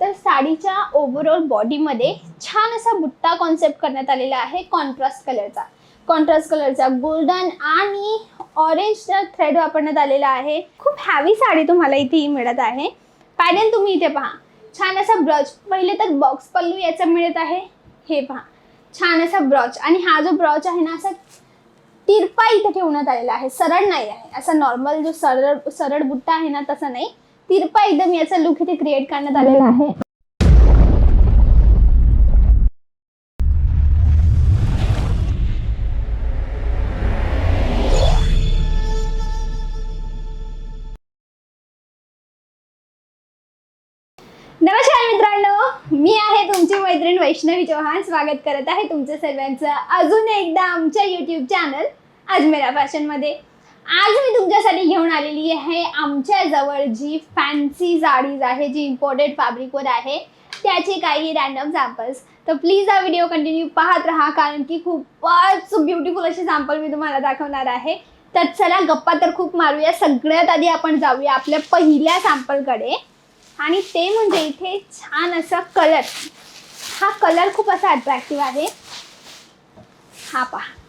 तर साडीच्या ओव्हरऑल बॉडीमध्ये छान असा बुट्टा कॉन्सेप्ट करण्यात आलेला आहे कॉन्ट्रास्ट कलरचा कॉन्ट्रास्ट कलरचा गोल्डन आणि ऑरेंज थ्रेड वापरण्यात आलेला आहे. खूप हॅवी साडी तुम्हाला इथे मिळत आहे. पॅटर्न तुम्ही इथे पहा. छान असा ब्रॉच पहिले तर बॉक्स पल्लू याचा मिळत आहे. हे पहा. छान असा ब्रॉच आणि हा जो ब्रॉच आहे ना असा तिरपा इथे ठेवण्यात आलेला आहे. सरळ नाही आहे. असा नॉर्मल जो सरळ सरळ बुट्टा आहे ना तसा नाही. तिरपा एकदम याचा लुक इथे क्रिएट करण्यात आलेला आहे. नमस्कार मित्रांनो मी आहे तुमची मैत्रीण वैष्णवी चौहान. स्वागत करत आहे तुमचं सर्वांचं अजून एकदा आमच्या यूट्यूब चॅनल अजमेरा फॅशनमध्ये. आज मी तुमच्यासाठी घेऊन आलेली आहे आमच्या जवळ जी फॅन्सी साडीज आहे जी इम्पोर्टेड फॅब्रिकवर आहे त्याचे काही रॅन्डम सॅम्पल्स तर प्लीज हा व्हिडिओ कंटिन्यू पाहत राहा कारण की खूपच ब्युटिफुल असे सॅम्पल मी तुम्हाला दाखवणार आहे. तर चला गप्पा तर खूप मारूया. सगळ्यात आधी आपण जाऊया आपल्या पहिल्या सॅम्पलकडे आणि ते म्हणजे इथे छान असा कलर हा कलर खूप असा अट्रॅक्टिव्ह आहे. हा पहा.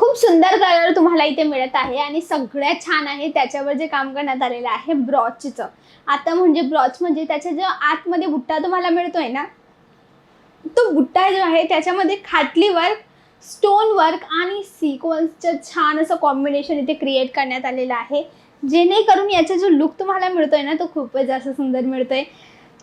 खूप सुंदर कलर तुम्हाला इथे मिळत आहे आणि सगळ्यात छान आहे त्याच्यावर जे काम करण्यात आलेलं आहे ब्रॉचचं. आता म्हणजे ब्रॉच म्हणजे त्याच्या जो आतमध्ये बुट्टा तुम्हाला मिळतोय ना तो बुट्टा जो आहे त्याच्यामध्ये खाटली वर्क स्टोन वर्क आणि सिक्वन्सचं छान असं कॉम्बिनेशन इथे क्रिएट करण्यात आलेलं आहे. जेणेकरून याचा जो लुक तुम्हाला मिळतोय ना तो खूपच जास्त सुंदर मिळतोय.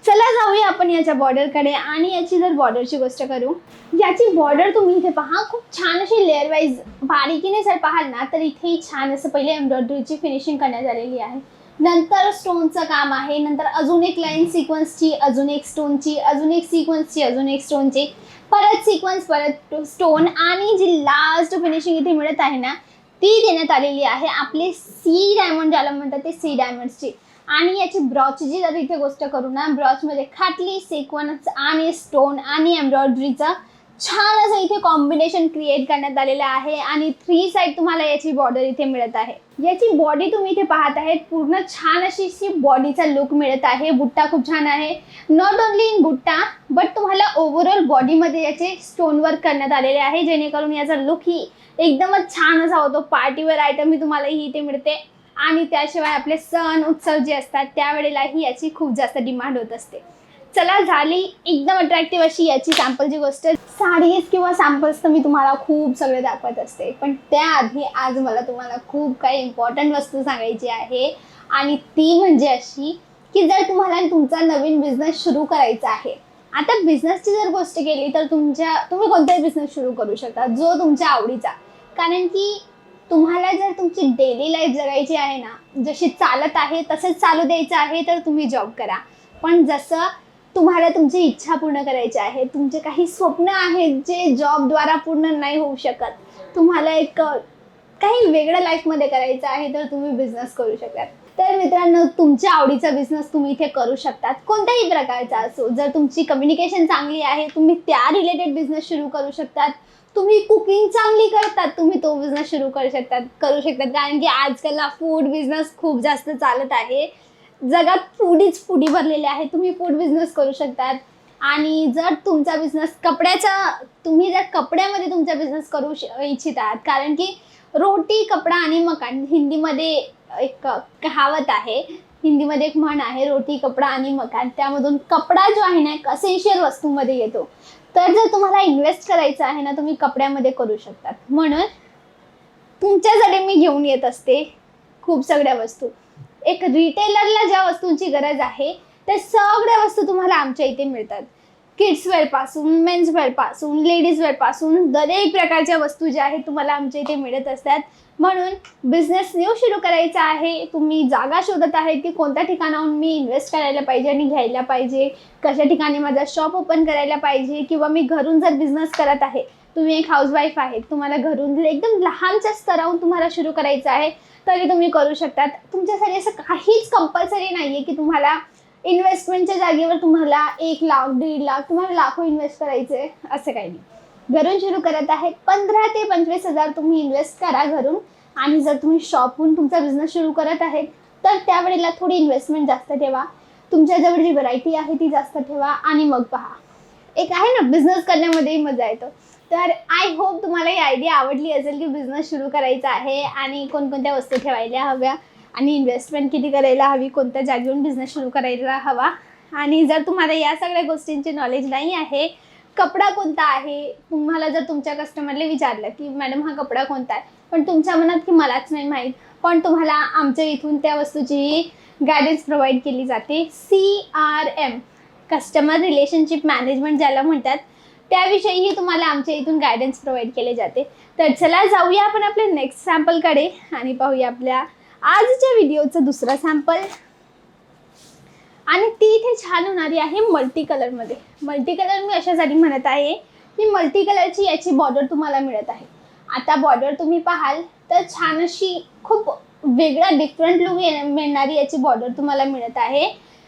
चला जाऊया आपण याच्या बॉर्डरकडे आणि याची जर बॉर्डरची गोष्ट करू. याची बॉर्डर तुम्ही इथे पहा. खूप छान अशी लेअर वाईज बारीकीने जर पाहाल ना तर इथे छान असं पहिले एम्ब्रॉयडरीची फिनिशिंग करण्यात आलेली आहे. नंतर स्टोनचं काम आहे. नंतर अजून एक लाईन सिक्वन्सची अजून एक स्टोनची अजून एक सिक्वन्सची अजून एक स्टोनची परत सिक्वन्स परत स्टोन आणि जी लास्ट फिनिशिंग इथे मिळत आहे ना ती देण्यात आलेली आहे आपले सी डायमंड ज्याला म्हणतात ते सी डायमंडची आणि याची ब्रॉचची जर इथे गोष्ट करू ना ब्रॉचमध्ये खाटली सिक्वन्स आणि स्टोन आणि एम्ब्रॉयडरीचं छान असं इथे कॉम्बिनेशन क्रिएट करण्यात आलेलं आहे आणि थ्री साईड तुम्हाला याची बॉर्डर इथे मिळत आहे. याची बॉडी तुम्ही इथे पाहत आहेत पूर्ण छान अशी अशी बॉडीचा लुक मिळत आहे. बुट्टा खूप छान आहे. नॉट ओनली इन बुट्टा बट तुम्हाला ओव्हरऑल बॉडीमध्ये याचे स्टोन वर्क करण्यात आलेले आहे. जेणेकरून याचा लुक ही एकदमच छान असा होतो पार्टीवेअर आयटम ही तुम्हाला ही इथे मिळते. आणि त्याशिवाय आपले सण उत्सव जे असतात त्यावेळेलाही याची खूप जास्त डिमांड होत असते. चला झाली एकदम अट्रॅक्टिव्ह अशी याची सॅम्पलची गोष्ट. साडीज किंवा सॅम्पल्स तर मी तुम्हाला खूप सगळे दाखवत असते. पण त्याआधी आज मला तुम्हाला खूप काही इम्पॉर्टंट वस्तू सांगायची आहे. आणि ती म्हणजे अशी की जर तुम्हाला तुमचा नवीन बिझनेस सुरू करायचा आहे. आता बिझनेसची जर गोष्ट केली तर तुमच्या तुम्ही कोणताही बिझनेस सुरू करू शकता जो तुमच्या आवडीचा. कारण की तुम्हाला जर तुमची डेली लाईफ जगायची आहे ना जशी चालत आहे तसंच चालू द्यायचं आहे तर तुम्ही जॉब करा. पण जसं तुम्हाला तुमची इच्छा पूर्ण करायची आहे तुमचे काही स्वप्न आहेत जे जॉबद्वारा पूर्ण नाही होऊ शकत तुम्हाला एक काही वेगळं लाईफमध्ये करायचं आहे तर तुम्ही बिझनेस करू शकता तर मित्रांनो तुमच्या आवडीचा बिझनेस तुम्ही इथे करू शकतात. कोणत्याही प्रकारचा असो जर तुमची कम्युनिकेशन चांगली आहे तुम्ही त्या रिलेटेड बिझनेस सुरू करू शकतात. तुम्ही कुकिंग चांगली करतात तुम्ही तो बिझनेस सुरू करू शकतात करू शकतात. कारण की आजकालला फूड बिझनेस खूप जास्त चालत आहे. जगात फूडीच फूडी भरलेले आहे तुम्ही फूड बिझनेस करू शकतात. आणि जर तुमचा बिझनेस कपड्याचा तुम्ही जर कपड्यामध्ये तुमचा बिझनेस करू इच्छितात कारण की रोटी कपडा आणि मकान हिंदीमध्ये एक कहावत आहे. हिंदीमध्ये एक म्हण आहे रोटी कपडा आणि मकान. त्यामधून कपडा जो आहे ना एक असेन्शियल वस्तूमध्ये येतो. तर जर तुम्हाला इन्व्हेस्ट करायचं आहे ना तुम्ही कपड्यामध्ये करू शकतात. म्हणून तुमच्यासाठी मी घेऊन येत असते खूप सगळ्या वस्तू. एक रिटेलरला ज्या वस्तूंची गरज आहे त्या सगळ्या वस्तू तुम्हाला आमच्या इथे मिळतात. किड्स वेअरपासून मेन्स वेअरपासून लेडीज वेअरपासून दरेक प्रकारच्या वस्तू ज्या आहेत तुम्हाला आमच्या इथे मिळत असतात. म्हणून बिझनेस न्यू सुरू करायचा आहे. तुम्ही जागा शोधत आहे की कोणत्या ठिकाणाहून मी इन्व्हेस्ट करायला पाहिजे आणि घ्यायला पाहिजे? कशा ठिकाणी माझा शॉप ओपन करायला पाहिजे? किंवा मी घरून जर बिझनेस करत आहे तुम्ही एक हाऊसवाईफ आहे तुम्हाला घरून एकदम लहानच्या स्तरावरून तुम्हाला सुरू करायचं आहे तरी तुम्ही करू शकतात. तुमच्यासाठी असं काहीच कंपल्सरी नाही आहे की तुम्हाला इन्व्हेस्टमेंटच्या जागेवर तुम्हाला एक लाख दीड लाख तुम्हाला लाखो इन्व्हेस्ट करायचे असं काही नाही. घरून सुरू करत आहे पंधरा ते पंचवीस हजार तुम्ही इन्व्हेस्ट करा घरून. आणि जर तुम्ही शॉपहून तुमचा बिझनेस सुरू करत आहेत तर त्यावेळेला थोडी इन्व्हेस्टमेंट जास्त ठेवा. तुमच्याजवळ जी व्हरायटी आहे ती जास्त ठेवा आणि मग पहा. एक आहे ना बिझनेस करण्यामध्येही मजा येतो. तर आय होप तुम्हाला ही आयडिया आवडली असेल की बिझनेस सुरू करायचा आहे आणि कोणकोणत्या वस्तू ठेवायला हव्या. आणि इन्व्हेस्टमेंट किती करायला हवी कोणत्या जागेवरून बिझनेस सुरू करायला हवा? आणि जर तुम्हाला या सगळ्या गोष्टींची नॉलेज नाही आहे कपडा कोणता आहे? तुम्हाला जर तुमच्या कस्टमरला विचारलं की मॅडम हा कपडा कोणता आहे? पण तुमच्या मनात की मलाच नाही माहीत. पण तुम्हाला आमच्या इथून त्या वस्तूची गायडन्स प्रोव्हाइड केली जाते. C R M customer relationship management ज्याला म्हणतात त्याविषयीही तुम्हाला आमच्या इथून गायडन्स प्रोव्हाइड केले जाते. तर चला जाऊया आपण आपल्या नेक्स्ट सॅम्पलकडे आणि पाहूया आपल्या आजच्या व्हिडिओचं दुसरा सॅम्पल आणि ती इथे छान होणारी आहे मल्टी कलरमध्ये मल्टी कलर मी अशासाठी म्हणत आहे की मल्टी कलरची याची बॉर्डर तुम्हाला मिळत आहे. आता बॉर्डर तुम्ही पाहाल तर छान अशी खूप वेगळा डिफरंट लुक मिळणारी याची बॉर्डर तुम्हाला मिळत आहे.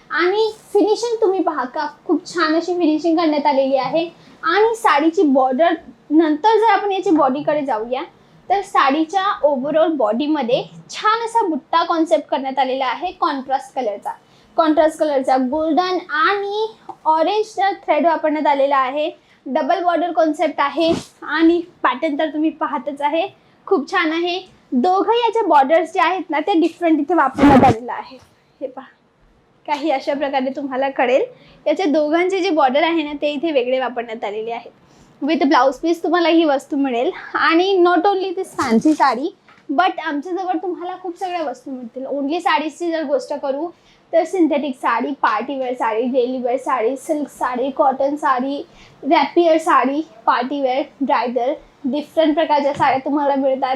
आणि फिनिशिंग तुम्ही पहा का खूप छान अशी फिनिशिंग करण्यात आलेली आहे. आणि साडीची बॉर्डर नंतर जर आपण याची बॉडीकडे जाऊया तर साडीच्या ओव्हरऑल बॉडीमध्ये छान असा बुट्टा कॉन्सेप्ट करण्यात आलेला आहे कॉन्ट्रास्ट कलरचा कॉन्ट्रास्ट कलरचा गोल्डन आणि ऑरेंज थ्रेड वापरण्यात आलेला आहे. डबल बॉर्डर कॉन्सेप्ट आहे आणि पॅटर्न तर तुम्ही पाहतच आहे. खूप छान आहे. दोघं याच्या बॉर्डर्स जे आहेत ना ते डिफरंट इथे वापरण्यात आलेलं आहे. हे पहा. काही अशा प्रकारे तुम्हाला कळेल. याच्या दोघांचे जे बॉर्डर आहे ना ते इथे वेगळे वापरण्यात आलेले आहेत. विथ ब्लाऊज पीस तुम्हाला ही वस्तू मिळेल. आणि not only this fancy sari but आमच्याजवळ तुम्हाला खूप सगळ्या वस्तू मिळतील. ओन्ली साडीजची जर गोष्ट करू तर synthetic sari partywear sari dailywear sari silk sari cotton sari rapier sari partywear bridal different प्रकारच्या साड्या तुम्हाला मिळतात.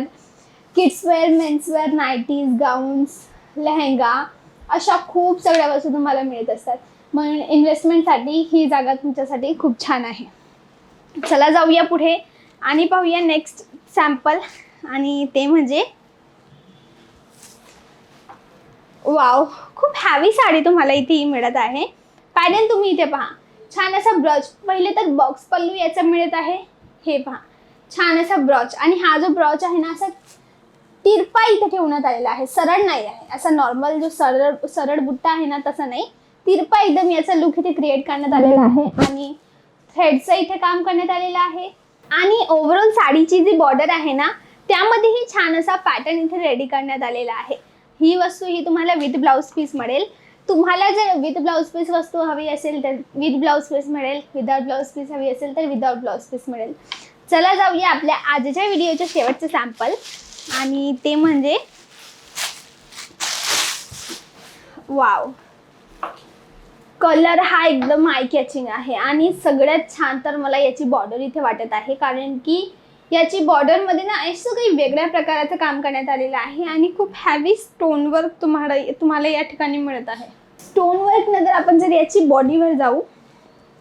Kidswear menswear nighties gowns lehenga अशा खूप सगळ्या वस्तू तुम्हाला मिळत असतात. म्हणून इन्व्हेस्टमेंटसाठी ही जागा तुमच्यासाठी खूप छान आहे. चला जाऊया पुढे. आणि पाहूया नेक्स्ट सॅम्पल आणि ते म्हणजे वाव खूप हॅवी साडी तुम्हाला इथे मिळत आहे. पॅटर्न तुम्ही इथे पहा. छान असा ब्रॉच पहिले तर बॉक्स पल्लू याचा मिळत आहे. हे पहा. छान असा ब्रॉच आणि हा जो ब्रॉच आहे ना असा तिरपा इथे ठेवण्यात आलेला आहे. सरळ नाही आहे. असा नॉर्मल जो सरळ सरळ बुट्टा आहे ना तसा नाही. तिरपा एकदम याचा लुक इथे क्रिएट करण्यात आलेला आहे. आणि थ्रेडचं इथे काम करण्यात आलेलं आहे. आणि ओव्हरऑल साडीची जी बॉर्डर आहे ना त्यामध्येही छान असा पॅटर्न इथे रेडी करण्यात आलेला आहे. ही वस्तू ही तुम्हाला विथ ब्लाऊज पीस मिळेल. तुम्हाला जर विथ ब्लाऊज पीस वस्तू हवी असेल तर विथ ब्लाऊज पीस मिळेल. विदाउट ब्लाऊज पीस हवी असेल तर विदाउट ब्लाऊज पीस मिळेल. चला जाऊया आपल्या आजच्या व्हिडिओचे शेवटचे सॅम्पल आणि ते म्हणजे वाव कलर हा एकदम आय कॅचिंग आहे आणि सगळ्यात छान तर मला याची बॉर्डर इथे वाटत आहे. कारण की याची बॉर्डरमध्ये ना असं काही वेगळ्या प्रकाराचं काम करण्यात आलेलं आहे आणि खूप हॅवी स्टोनवर्क तुम्हाला तुम्हाला या ठिकाणी मिळत आहे. स्टोनवर्क नंतर आपण जर याची बॉडीवर जाऊ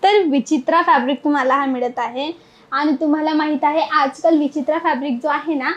तर विचित्रा फॅब्रिक तुम्हाला हा मिळत आहे. आणि तुम्हाला माहीत आहे आजकाल विचित्रा फॅब्रिक जो आहे ना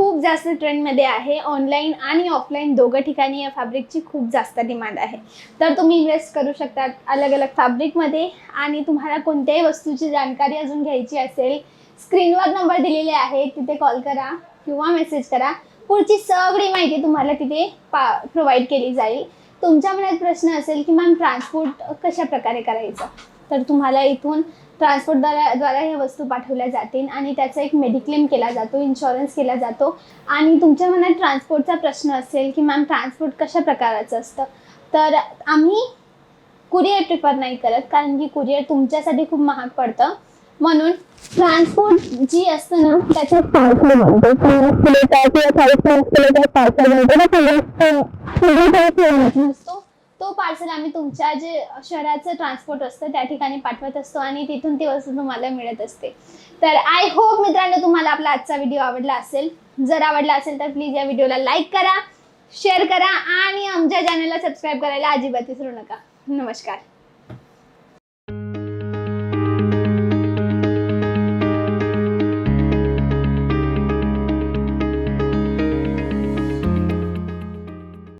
खूप जास्त ट्रेंडमध्ये आहे. ऑनलाईन आणि ऑफलाईन दोघं ठिकाणी या फॅब्रिकची खूप जास्त डिमांड आहे. तर तुम्ही इन्व्हेस्ट करू शकतात अलग अलग फॅब्रिकमध्ये आणि तुम्हाला कोणत्याही वस्तूची जाणकारी अजून घ्यायची असेल स्क्रीनवर नंबर दिलेले आहे तिथे कॉल करा किंवा मेसेज करा. पुढची सगळी माहिती तुम्हाला तिथे पा प्रोव्हाइड केली जाईल. तुमच्या मनात प्रश्न असेल की मॅम ट्रान्सपोर्ट कशा प्रकारे करायचं? तर तुम्हाला इथून ट्रान्सपोर्टद्वारा द्वारा ह्या वस्तू पाठवल्या जातील आणि त्याचा एक मेडिक्लेम केला जातो इन्शुरन्स केला जातो. आणि तुमच्या मनात ट्रान्सपोर्टचा प्रश्न असेल की मॅम ट्रान्सपोर्ट कशा प्रकाराचं असतं? तर आम्ही कुरिअर प्रिफर नाही करत कारण की कुरिअर तुमच्यासाठी खूप महाग पडतं. म्हणून ट्रान्सपोर्ट जी असतं ना त्याच्यात पार्सल म्हणतो नसतो तो पार्सल आम्ही तुमच्या जे शहराचं ट्रान्सपोर्ट असतं त्या ठिकाणी पाठवत असतो आणि तिथून ती वस्तू तुम्हाला मिळत असते. तर आय होप मित्रांनो तुम्हाला आपला आजचा व्हिडिओ आवडला असेल. जर आवडला असेल तर प्लीज या व्हिडिओला लाईक करा शेअर करा आणि आमच्या चॅनलला सबस्क्राईब करायला अजिबात विसरू नका. नमस्कार.